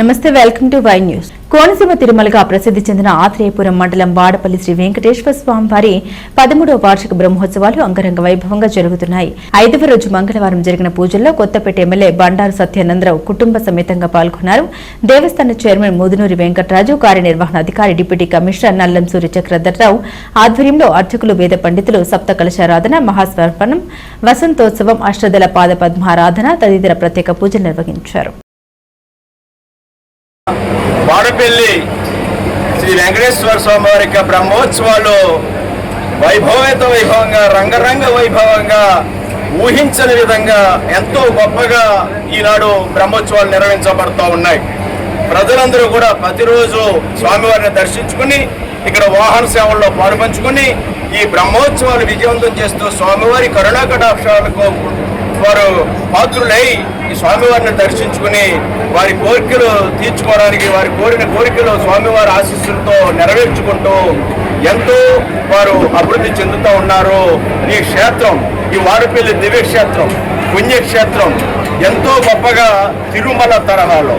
నమస్తే welcome to Y news. Konaseema తిరుమలగా ప్రసిద్ధి చెందిన ఆత్రేయపురం మండలం వాడపల్లి శ్రీ వెంకటేశ్వర స్వామి వారి పదమూడవ వార్షిక బ్రహ్మోత్సవాలు అంగరంగ వైభవంగా జరుగుతున్నాయి. ఐదవ రోజు మంగళవారం జరిగిన పూజల్లో కొత్తపేట ఎమ్మెల్యే బండారు సత్యానందరావు కుటుంబ సమేతంగా పాల్గొన్నారు. దేవస్థాన చైర్మన్ ముదునూరి వెంకటరాజు కార్యనిర్వహణ అధికారి డిప్యూటీ కమిషనర్ నల్లం సూర్య చక్రధర్రావు ఆధ్వర్యంలో అర్చకులు వేద పండితులు సప్త కలశారాధన మహాస్వర్పణం వసంతోత్సవం అష్టదళ పాద పద్మారాధన తదితర ప్రత్యేక పూజలు నిర్వహించారు. వాడపల్లి శ్రీ వెంకటేశ్వర స్వామి వారి యొక్క బ్రహ్మోత్సవాలు వైభవేత వైభవంగా రంగరంగ వైభవంగా ఊహించని విధంగా ఎంతో గొప్పగా ఈనాడు బ్రహ్మోత్సవాలు నిర్వహించబడుతూ ఉన్నాయి. ప్రజలందరూ కూడా ప్రతిరోజు స్వామివారిని దర్శించుకుని ఇక్కడ వాహన సేవల్లో పాల్పంచుకుని ఈ బ్రహ్మోత్సవాలు విజయవంతం చేస్తూ స్వామివారి కరుణాకటాక్షాలకు వారు పాత్రులై ఈ స్వామివారిని దర్శించుకుని వారి కోరికలు తీర్చుకోవడానికి వారి కోరిన కోరికలు స్వామివారి ఆశీస్సులతో నెరవేర్చుకుంటూ ఎంతో వారు అభివృద్ధి చెందుతూ ఉన్నారు. ఈ క్షేత్రం ఈ వారపల్లి దివ్యక్షేత్రం పుణ్యక్షేత్రం ఎంతో గొప్పగా తిరుమల తరహాలో.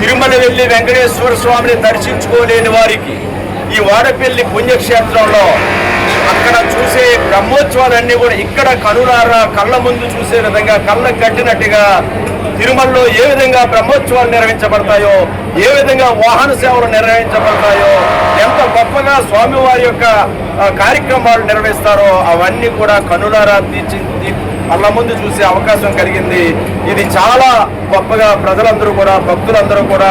తిరుమల వెళ్ళి వెంకటేశ్వర స్వామిని దర్శించుకోలేని వారికి ఈ వాడపల్లి పుణ్యక్షేత్రంలో అక్కడ చూసే బ్రహ్మోత్సవాలన్నీ కూడా ఇక్కడ కనులారా కళ్ళ ముందు చూసే విధంగా కళ్ళ కట్టినట్టుగా తిరుమలలో ఏ విధంగా బ్రహ్మోత్సవాలు నిర్వహించబడతాయో ఏ విధంగా వాహన సేవలు నిర్వహించబడతాయో ఎంత గొప్పగా స్వామివారి యొక్క కార్యక్రమాలు నిర్వహిస్తారో అవన్నీ కూడా కనులారా తీర్చి కళ్ళ ముందు చూసే అవకాశం కలిగింది. ఇది చాలా గొప్పగా ప్రజలందరూ కూడా భక్తులందరూ కూడా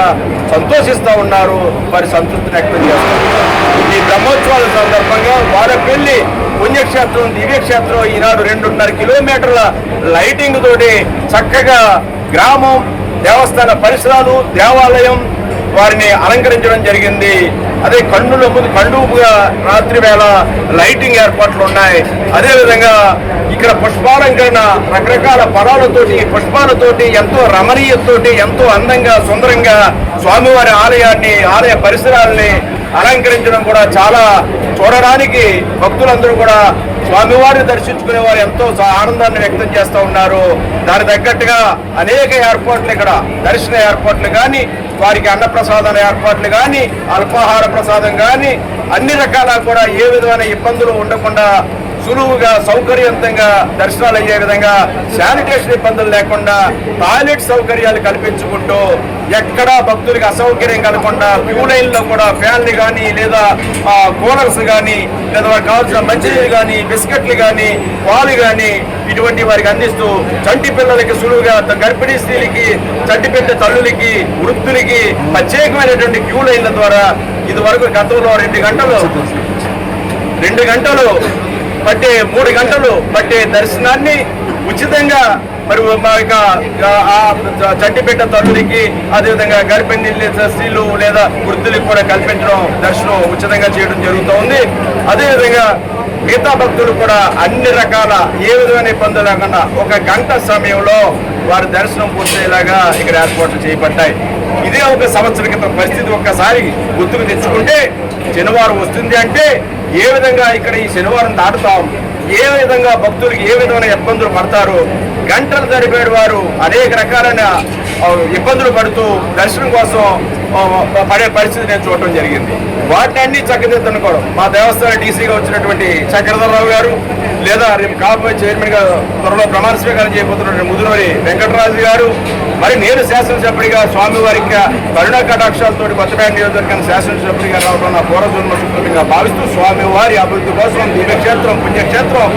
సంతోషిస్తూ ఉన్నారు. వారి సంతృప్తిని వ్యక్తం చేస్తున్నారు. ఈ బ్రహ్మోత్సవాల సందర్భంగా వారపల్లి పుణ్యక్షేత్రం దివ్యక్షేత్రం ఈనాడు రెండున్నర కిలోమీటర్ల లైటింగ్ తోటి చక్కగా గ్రామం దేవస్థాన పరిసరాలు దేవాలయం వారిని అలంకరించడం జరిగింది. అదే కన్నుల ముందు కండుగా రాత్రి వేళ లైటింగ్ ఏర్పాట్లు ఉన్నాయి. అదేవిధంగా ఇక్కడ పుష్పాలంకరణ రకరకాల పదాలతోటి పుష్పాలతోటి ఎంతో రమణీయతోటి ఎంతో అందంగా సుందరంగా స్వామివారి ఆలయాన్ని ఆలయ పరిసరాల్ని అలంకరించడం కూడా చాలా చూడడానికి భక్తులందరూ కూడా స్వామివారిని దర్శించుకునే వారు ఎంతో ఆనందాన్ని వ్యక్తం చేస్తూ ఉన్నారు. దాని తగ్గట్టుగా అనేక ఏర్పాట్లు ఇక్కడ దర్శన ఏర్పాట్లు కానీ వారికి అన్నప్రసాదాల ఏర్పాట్లు కానీ అల్పాహార ప్రసాదం కానీ అన్ని రకాల కూడా ఏ విధమైన ఇబ్బందులు ఉండకుండా సులువుగా సౌకర్యవంతంగా దర్శనాలు అయ్యే విధంగా శానిటేషన్ ఇబ్బందులు లేకుండా టాయిలెట్ సౌకర్యాలు కల్పించుకుంటూ ఎక్కడా భక్తులకి అసౌకర్యం కలగకుండా క్యూ లైన్లో కూడా ఫ్యాన్లు కానీ లేదా ఆ, కూలర్స్ కానీ లేదా కావాల్సిన మంచినీళ్ళు కానీ బిస్కెట్లు కానీ పాలు కానీ ఇటువంటి వారికి అందిస్తూ చంటి పిల్లలకి సులువుగా గర్భిణీ స్త్రీలకి చంటి పెద్ద తల్లులకి వృద్ధులకి ప్రత్యేకమైనటువంటి క్యూ లైన్ల ద్వారా ఇది వరకు గతంలో రెండు గంటలు రెండు గంటలు పట్టే మూడు గంటలు పట్టే దర్శనాన్ని ఉచితంగా మరి మా యొక్క చంటిపేట తల్లులకి అదేవిధంగా గర్భిణీ స్త్రీలు లేదా వృద్ధులకు కూడా కల్పించడం దర్శనం ఉచితంగా చేయడం జరుగుతూ ఉంది. అదేవిధంగా మిగతా భక్తులు కూడా అన్ని రకాల ఏ విధమైన ఇబ్బందులు లేకుండా ఒక గంట సమయంలో వారి దర్శనం పూర్తయ్యేలాగా ఇక్కడ ఏర్పాట్లు చేయబడ్డాయి. ఇదే ఒక సంవత్సర క్రితం పరిస్థితి ఒక్కసారి గుర్తుకు తెచ్చుకుంటే శనివారం వస్తుంది అంటే ఏ విధంగా ఇక్కడ ఈ శనివారం దాటుతాం ఏ విధంగా భక్తులకు ఏ విధమైన ఇబ్బందులు పడతారు గంటలు తరిపేడు వారు అనేక రకాలైన ఇబ్బందులు పడుతూ దర్శనం కోసం పడే పరిస్థితి నేను చూడటం జరిగింది. వాటిని అన్ని చక్కదిద్దనుకోవడం మా దేవస్థాన డీసీగా వచ్చినటువంటి చక్రధరరావు గారు లేదా రేపు కాబోయే చైర్మన్గా త్వరలో ప్రమాణ స్వీకారం చేయబోతున్నటువంటి ముదునూరి వెంకటరాజు గారు మరి నేను శాసనసభ్యుడిగా స్వామివారికి కరుణా కటాక్షాలతో కొత్తపేట నియోజకవర్గాన్ని శాసనసభ్యుడిగా రావడం నా పూర్వజన్మ సుకృతంగా భావిస్తూ స్వామివారి అభివృద్ధి కోసం దివ్యక్షేత్రం పుణ్యక్షేత్రం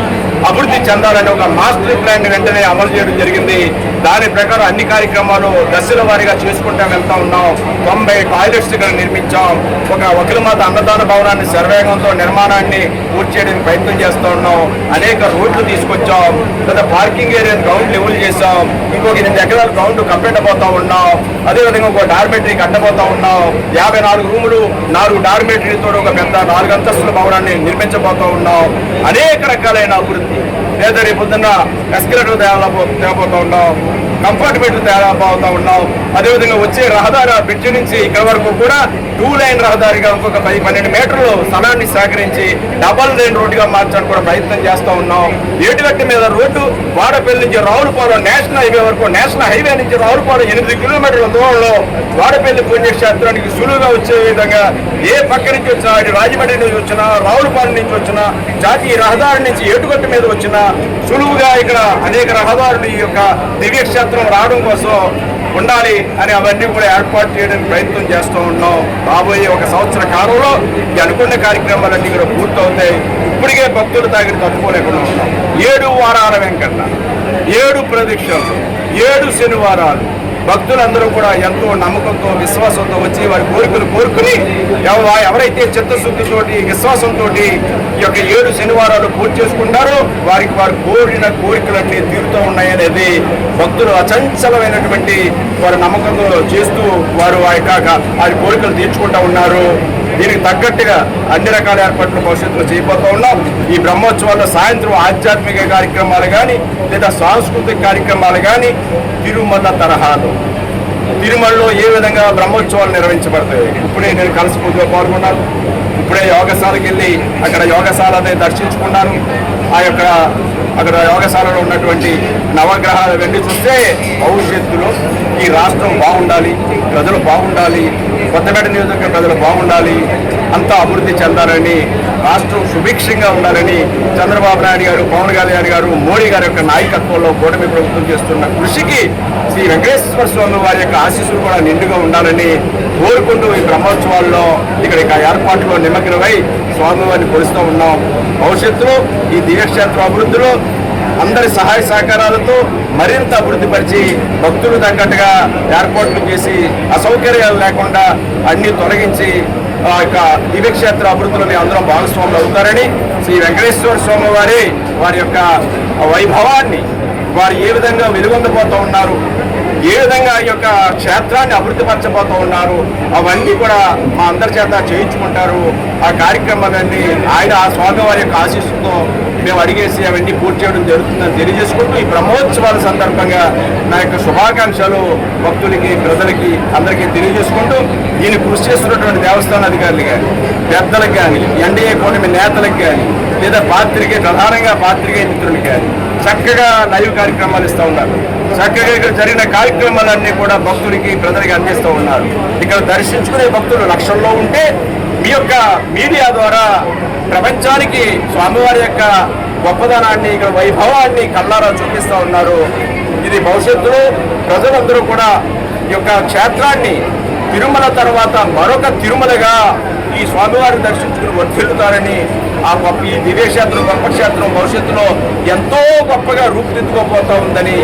అభివృద్ధి చెందాలని ఒక మాస్టర్ ప్లాన్ వెంటనే అమలు చేయడం జరిగింది. దాని ప్రకారం అన్ని కార్యక్రమాలు దశల వారీగా చేసుకుంటూ వెళ్తా ఉన్నాం. తొంభై టాయిలెట్స్ ఇక్కడ నిర్మించాం. ఒక వకిలమాత అన్నదాన భవనాన్ని శరవేగంతో నిర్మాణాన్ని పూర్తి చేయడానికి ప్రయత్నం చేస్తూ ఉన్నాం. అనేక రోడ్లు తీసుకొచ్చాం. లేదా పార్కింగ్ ఏరియా గ్రౌండ్ లెవెల్ చేసాం ఇంకొక ఎనిమిది ఎకరాల గ్రౌండ్ కప్పెట్టబోతా ఉన్నాం. అదేవిధంగా ఒక డార్మెటరీ కట్టబోతా ఉన్నాం. యాభై నాలుగు రూములు నాలుగు డార్మెటరీతో ఒక పెద్ద నాలుగు అంతస్తుల భవనాన్ని నిర్మించబోతా ఉన్నాం. అనేక రకాలైన అభివృద్ధి. లేదా రేపు పొద్దున్న ఎస్కలేటర్ తేవబో తేవబోతా ఉన్నాం కంపార్ట్మెంట్ తేడా పోతా ఉన్నాం అదేవిధంగా వచ్చే రహదారి బ్రిడ్జ్ నుంచి ఇక్కడ వరకు కూడా టూ లైన్ రహదారిగా ఇంకొక పది పన్నెండు మీటర్లు స్థలాన్ని సేకరించి డబల్ లైన్ రోడ్డుగా మార్చడానికి కూడా ప్రయత్నం చేస్తూ ఉన్నాం. ఏటుగట్టి మీద రోడ్డు వాడపల్లి నుంచి రావులపాలెం నేషనల్ హైవే వరకు నేషనల్ హైవే నుంచి రావులపాలెం ఎనిమిది కిలోమీటర్ల దూరంలో వాడపల్లి పుణ్యక్షేత్రానికి సులువుగా వచ్చే విధంగా ఏ పక్క నుంచి వచ్చినా రాజమండ్రి నుంచి వచ్చినా రావులపాలెం నుంచి వచ్చినా జాతీయ రహదారి నుంచి ఏటుగట్టు మీద వచ్చినా సులువుగా ఇక్కడ అనేక రహదారులు ఈ యొక్క దివ్యక్షేత్రం రావడం కోసం ఉండాలి అని అవన్నీ కూడా ఏర్పాటు చేయడానికి ప్రయత్నం చేస్తూ ఉన్నాం. రాబోయే ఒక సంవత్సర కాలంలో ఈ అనుకున్న కార్యక్రమాలన్నీ కూడా పూర్తవుతాయి. ఇప్పటికే భక్తులు తాగిన తట్టుకోలేకుండా ఉన్నాం. ఏడు వారాల వెంకన్న ఏడు ప్రదక్షిణలు ఏడు శనివారాలు భక్తులందరూ కూడా ఎంతో నమ్మకంతో విశ్వాసంతో వచ్చి వారి కోరికలు కోరుకుని ఎవరైతే చిత్తశుద్ధితోటి విశ్వాసంతో ఈ యొక్క ఏడు శనివారాలు పూర్తి చేసుకుంటారో వారికి వారు కోరిన కోరికలన్నీ తీరుతూ ఉన్నాయనేది భక్తులు అచంచలమైనటువంటి వారి నమ్మకంతో చేస్తూ వారు ఆ యొక్క వారి కోరికలు తీర్చుకుంటూ ఉన్నారు. దీనికి తగ్గట్టుగా అన్ని రకాల ఏర్పాట్లు భవిష్యత్తులో చేయబోతూ ఉన్నాం. ఈ బ్రహ్మోత్సవాల్లో సాయంత్రం ఆధ్యాత్మిక కార్యక్రమాలు కానీ లేదా సాంస్కృతిక కార్యక్రమాలు కానీ తిరుమల తరహాలో. తిరుమలలో ఏ విధంగా బ్రహ్మోత్సవాలు నిర్వహించబడతాయి? ఇప్పుడే నేను కలసపూజలో పాల్గొన్నాను. ఇప్పుడే యోగశాలకు వెళ్ళి అక్కడ యోగశాలని దర్శించుకున్నాను ఆ యొక్క అక్కడ యోగశాలలో ఉన్నటువంటి నవగ్రహాలు వెళ్ళి చూస్తే భవిష్యత్తులో ఈ రాష్ట్రం బాగుండాలి ప్రజలు బాగుండాలి కొత్తపేట నియోజకవర్గ ప్రజలు బాగుండాలి అంతా అభివృద్ధి చెందాలని రాష్ట్రం సుభిక్షంగా ఉండాలని చంద్రబాబు నాయుడు గారు పవన్ కళ్యాణ్ గారు మోడీ గారి యొక్క నాయకత్వంలో కూటమి ప్రభుత్వం చేస్తున్న కృషికి శ్రీ వెంకటేశ్వర స్వామి వారి యొక్క ఆశీస్సులు కూడా నిండుగా ఉండాలని కోరుకుంటూ ఈ బ్రహ్మోత్సవాల్లో ఇక్కడ ఇక ఏర్పాట్లో నిమగ్నమై స్వామివారిని కొలుస్తూ ఉన్నాం. భవిష్యత్తులో ఈ దివ్యక్షేత్ర అభివృద్ధిలో అందరి సహాయ సహకారాలతో మరింత అభివృద్ధిపరిచి భక్తులు తగ్గట్టుగా ఏర్పాట్లు చేసి అసౌకర్యాలు లేకుండా అన్ని తొలగించి ఆ యొక్క దివ్యక్షేత్ర అభివృద్ధిలో మీ అందరం భాగస్వాములు అవుతారని శ్రీ వెంకటేశ్వర స్వామి వారి వారి యొక్క వైభవాన్ని వారు ఏ విధంగా వెలుగొందపోతూ ఉన్నారు ఏ విధంగా ఈ యొక్క క్షేత్రాన్ని అభివృద్ధి పరచబోతూ ఉన్నారు అవన్నీ కూడా మా అందరి చేత చేయించుకుంటారు. ఆ కార్యక్రమాలన్నీ ఆయన ఆ స్వామివారి యొక్క ఆశీస్సుతో మేము అడిగేసి అవన్నీ పూర్తి చేయడం జరుగుతుందని తెలియజేసుకుంటూ ఈ బ్రహ్మోత్సవాల సందర్భంగా నా యొక్క శుభాకాంక్షలు భక్తులకి ప్రజలకి అందరికీ తెలియజేసుకుంటూ దీన్ని కృషి చేస్తున్నటువంటి దేవస్థాన అధికారులు కానీ పెద్దలకు కానీ ఎన్డీఏ కూటమి నేతలకు కానీ లేదా పాత్రికే ప్రధానంగా పాత్రికే మిత్రులకు కానీ చక్కగా లైవ్ కార్యక్రమాలు ఇస్తూ ఉన్నారు. చక్కగా ఇక్కడ జరిగిన కార్యక్రమాలన్నీ కూడా భక్తులకి ప్రజలకి అందిస్తూ ఉన్నారు. ఇక్కడ దర్శించుకునే భక్తులు లక్షల్లో ఉంటే మీ యొక్క మీడియా ద్వారా ప్రపంచానికి స్వామివారి యొక్క గొప్పదనాన్ని ఇక్కడ వైభవాన్ని కళ్ళారా చూపిస్తూ ఉన్నారు. ఇది భవిష్యత్తులో ప్రజలందరూ కూడా ఈ యొక్క క్షేత్రాన్ని తిరుమల తర్వాత మరొక తిరుమలగా ఈ స్వామివారిని దర్శించుకుని వర్ధిల్లుతారని ఆ గొప్ప ఈ దివ్యక్షేత్రం గొప్ప క్షేత్రం భవిష్యత్తులో ఎంతో గొప్పగా రూపుదిద్దుకోబోతా ఉందని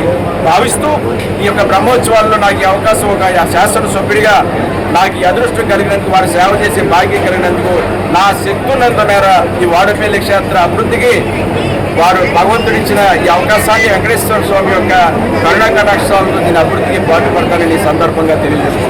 భావిస్తూ ఈ యొక్క బ్రహ్మోత్సవాల్లో నాకు ఈ అవకాశం ఒక శాసన సభ్యుడిగా నాకు ఈ అదృష్టం కలిగినందుకు వారి సేవ చేసే భాగ్యం కలిగినందుకు నా శక్తున్నంత మేర ఈ వాడపల్లి క్షేత్ర అభివృద్ధికి వారు భగవంతుడిచ్చిన ఈ అవకాశాన్ని వెంకటేశ్వర స్వామి యొక్క కరుణా కటాక్షాలతో దీని అభివృద్ధికి పాటుపడతానని ఈ సందర్భంగా తెలియజేస్తున్నాను.